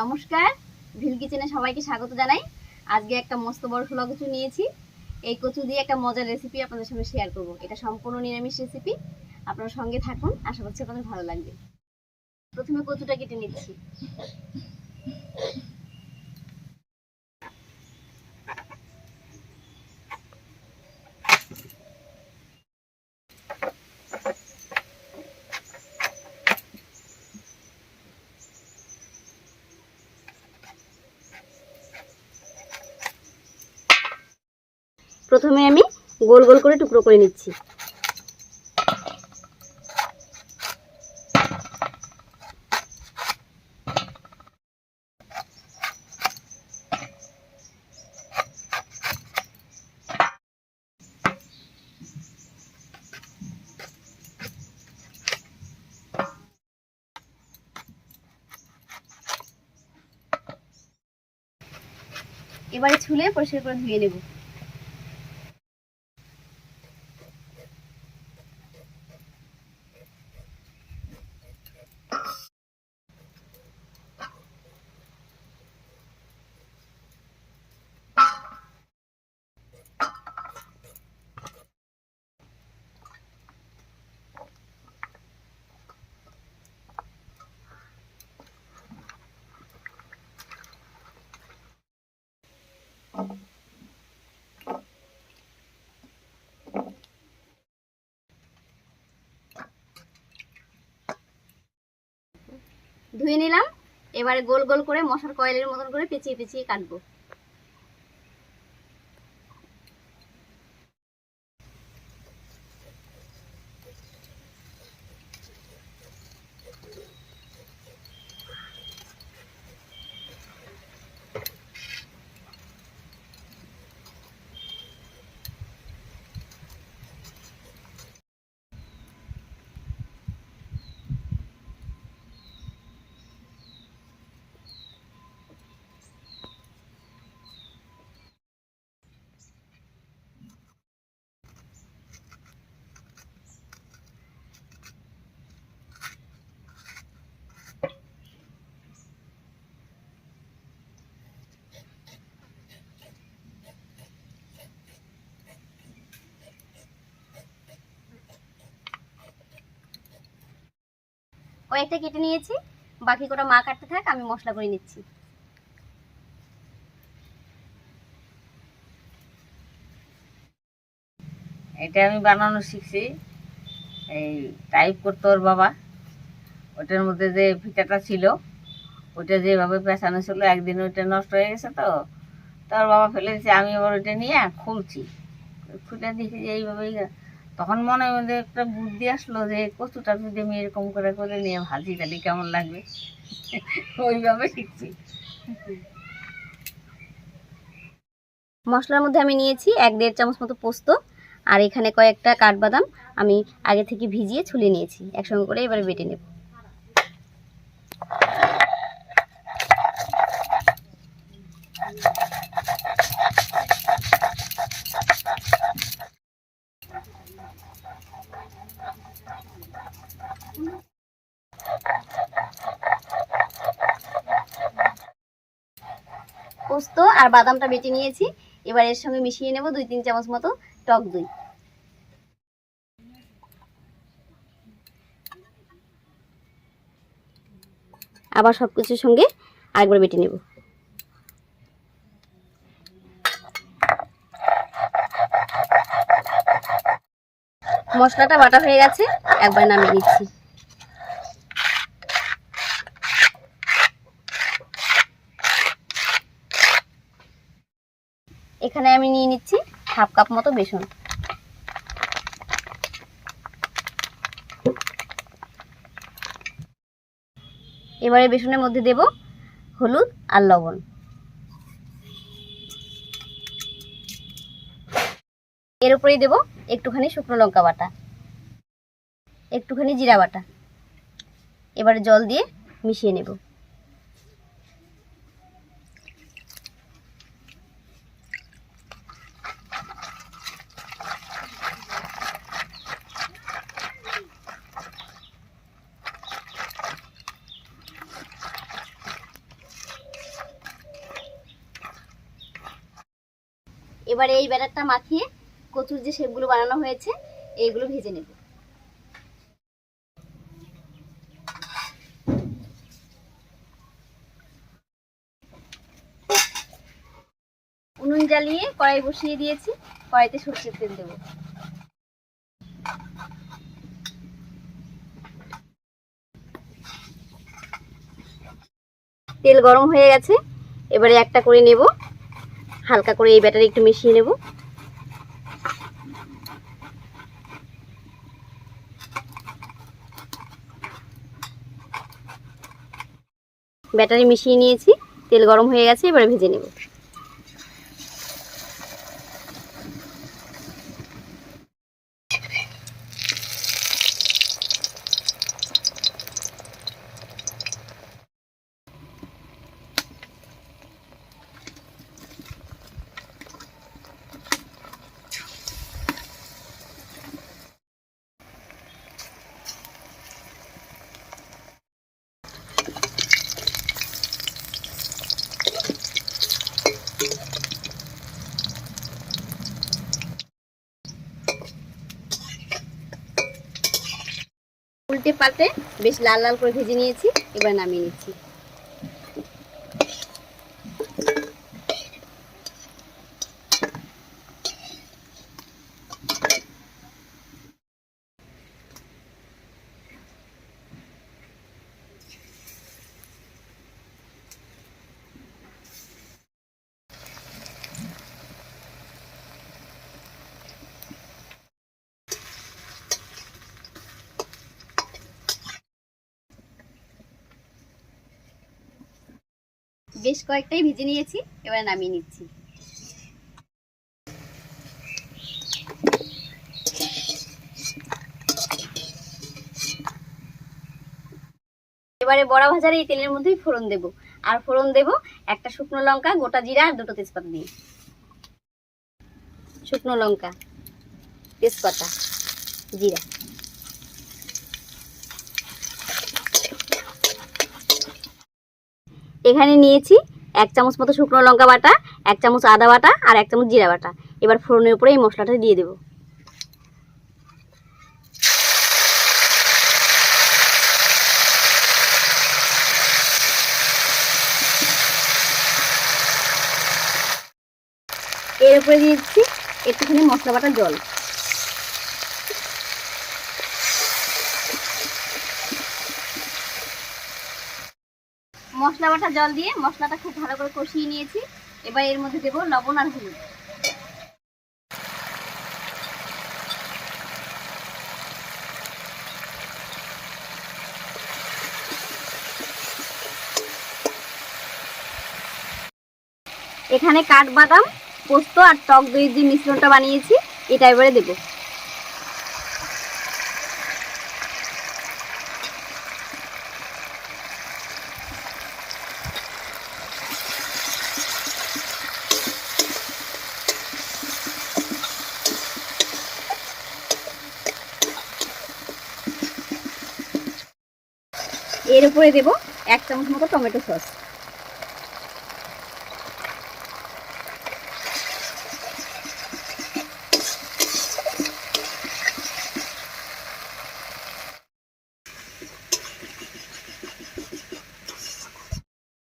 নমস্কার, ভিল কিচেনে সবাইকে স্বাগত জানাই। আজকে একটা মস্ত বড় ছোলা কচু নিয়েছি। এই কচু দিয়ে একটা মজার রেসিপি আপনাদের সঙ্গে শেয়ার করব। এটা সম্পূর্ণ নিরামিষ রেসিপি আপনারা সঙ্গে থাকুন, আশা করছি আপনাদের ভালো লাগবে। প্রথমে কচুটা কেটে নিচ্ছি। প্রথমে আমি গোল গোল করে টুকরো করে নিচ্ছি। এবারে ছুলে পরিষ্কার করে ধুয়ে নেব। ধুয়ে নিলাম। এবারে গোল গোল করে মশার কয়েলের মতন করে পেঁচিয়ে পেঁচিয়ে কাটবো। কয়েকটা কেটে নিয়েছি। বাকি কটা মা কাটতে থাক, আমি মশলা করে নিচ্ছি। এটা আমি বানানো শিখছি। এই টাইপ করতো ওর বাবা। ওটার মধ্যে যে ফিতাটা ছিল, ওটা যেভাবে পেঁচানো ছিল, একদিন ওইটা নষ্ট হয়ে গেছে তো। তোর বাবা ফেলে দিয়েছে, আমি আবার ওইটা নিয়ে খুলছি। খুলে দেখি যে এইভাবেই তখন মনে মধ্যে একটা বুদ্ধি আসলো যে, কচুটা যদি আমি এরকম করে করে নিয়ে ভাজি, তাহলে কেমন লাগবে? ওইভাবে শিখছি। মশলার মধ্যে আমি নিয়েছি এক দেড় চামচ মতো পোস্ত আর এখানে কয়েকটা কাঠবাদাম আমি আগে থেকে ভিজিয়ে ছুলে নিয়েছি। একসঙ্গে করে এবারে বেটে নেব। পোস্ত আর বাদামটা বেটে নিয়েছি। এবার এর সঙ্গে মিশিয়ে নেব দুই তিন চামচ মতো টক দই। আবার সব কিছুর সঙ্গে আরেকবার বেটে নেব। মশলাটা বাটা হয়ে গেছে, একবার নামিয়ে নিচ্ছি এখানে আমি নিয়ে নিচ্ছি হাফ কাপ মতো বেসন। এবারে বেসনের মধ্যে দেব হলুদ আর লবণ। এর উপরেই দেব একটুখানি শুকনো লঙ্কা বাটা। একটুখানি জিরা বাটা। এবারে জল দিয়ে মিশিয়ে নেব। এবারে এই ব্যাটারটা মাখিয়ে কচুর যে শেপগুলো বানানো হয়েছে, এইগুলো ভেজে নেব। উনুন জ্বালিয়ে কড়াই বসিয়ে দিয়েছি, কড়াইতে সর্ষের তেল দেবো। তেল গরম হয়ে গেছে, এবারে একটা করে নেব। হালকা করে এই ব্যাটারি একটু মিশিয়ে নেব। ব্যাটারি মিশিয়ে নিয়েছি, তেল গরম হয়ে গেছে, এবারে ভেজে নেব। উল্টে পাল্টে বেশ লাল লাল করে ভেজে নিয়েছি এবার নামিয়ে নিচ্ছি। বেশ কয়েকটাই ভেজে নিয়েছি, এবার নামিয়ে নিচ্ছি। এবারে বড়া ভাজার এই তেলের মধ্যেই ফোড়ন দেব। আর ফোড়ন দেব একটা শুকনো লঙ্কা, গোটা জিরা আর দুটো তেজপাতা দিয়ে। শুকনো লঙ্কা, তেজপাতা, জিরা। এখানে নিয়েছি এক চামচ মতো শুকনো লঙ্কা বাটা, এক চামচ আদা বাটা আর এক চামচ জিরা বাটা। এবার ফোড়নের উপরে এই মশলাটা দিয়ে দেবো। এর উপরে দিয়ে দিচ্ছি একটুখানি মশলা বাটা জল। মশলা বাটা জল দিয়ে মশলাটা খুব ভালো করে কষিয়ে নিয়েছি। এবার এর মধ্যে দেবো লবণ আর হলুদ। এখানে কাঠবাদাম, পোস্ত আর টক দইয়ের যে মিশ্রণটা বানিয়েছি। এটা এবারে দেবো। এর উপরে দেব এক চামচ মতো টমেটো সস।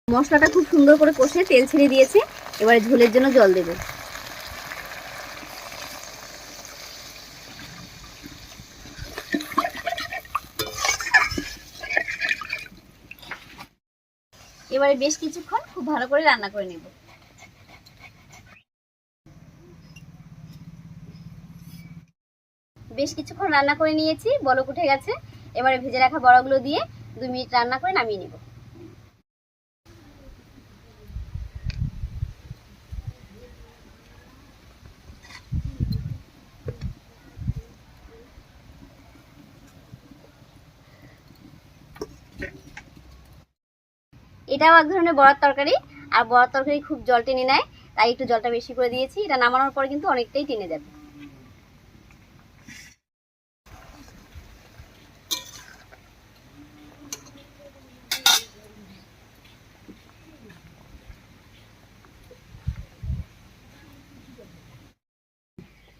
মশলাটা খুব সুন্দর করে কষে তেল ছেড়ে দিয়েছে। এবারে ঝোলের জন্য জল দেবো। এবারে বেশ কিছুক্ষণ খুব ভালো করে রান্না করে নেব। বেশ কিছুক্ষণ রান্না করে নিয়েছি, বলক উঠে গেছে। এবারে ভেজে রাখা বড়গুলো দিয়ে দুই মিনিট রান্না করে নামিয়ে নেব। এটাও এক ধরনের বড়ার তরকারি, আর বড়ার তরকারি খুব জল টেনে নেয়, তাই একটু জলটা বেশি করে দিয়েছি। এটা নামানোর পরে কিন্তু অনেকটাই টেনে যাবে।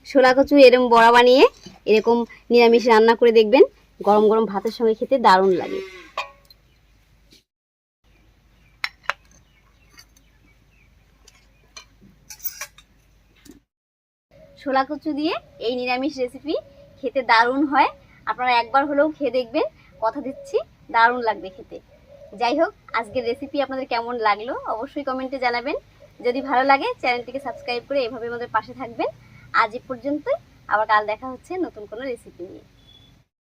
ছোলা কচু এরকম বড়া বানিয়ে এরকম নিরামিষ রান্না করে দেখবেন। গরম গরম ভাতের সঙ্গে খেতে দারুণ লাগে। ছোলা কচু দিয়ে এই নিরামিষ রেসিপি খেতে দারুণ হয়। আপনারা একবার হলেও খেয়ে দেখবেন, কথা দিচ্ছি, দারুণ লাগবে খেতে। যাই হোক, আজকের রেসিপি আপনাদের কেমন লাগল অবশ্যই কমেন্টে জানাবেন। যদি ভালো লাগে, চ্যানেলটিকে সাবস্ক্রাইব করে এভাবে আমাদের পাশে থাকবেন। আজ এ পর্যন্তই, আবার কাল দেখা হচ্ছে নতুন কোনো রেসিপি নিয়ে।